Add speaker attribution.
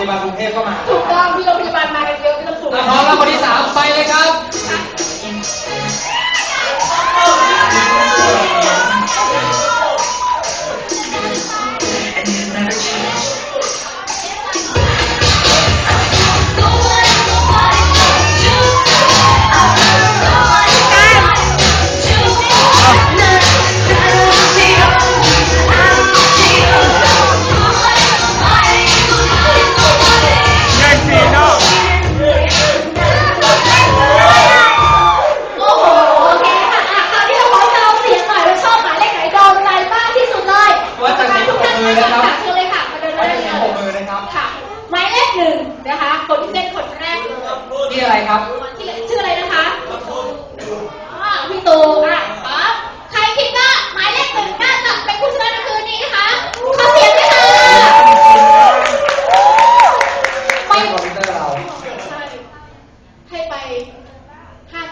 Speaker 1: พยาาลรงเทพก็มา ถ
Speaker 2: ูกต้องที่โรงพยาบาลมากัน
Speaker 1: นี่อะไรครับ
Speaker 2: ชื่ออะไรนะคะพี่ตูอะป๊อปใครคิดว่าหมายเลขหนึ่งน่าจะเป็นผู้ชนะในคืนนี้นะคะขาเสียงด้วค่ะไปให้ไป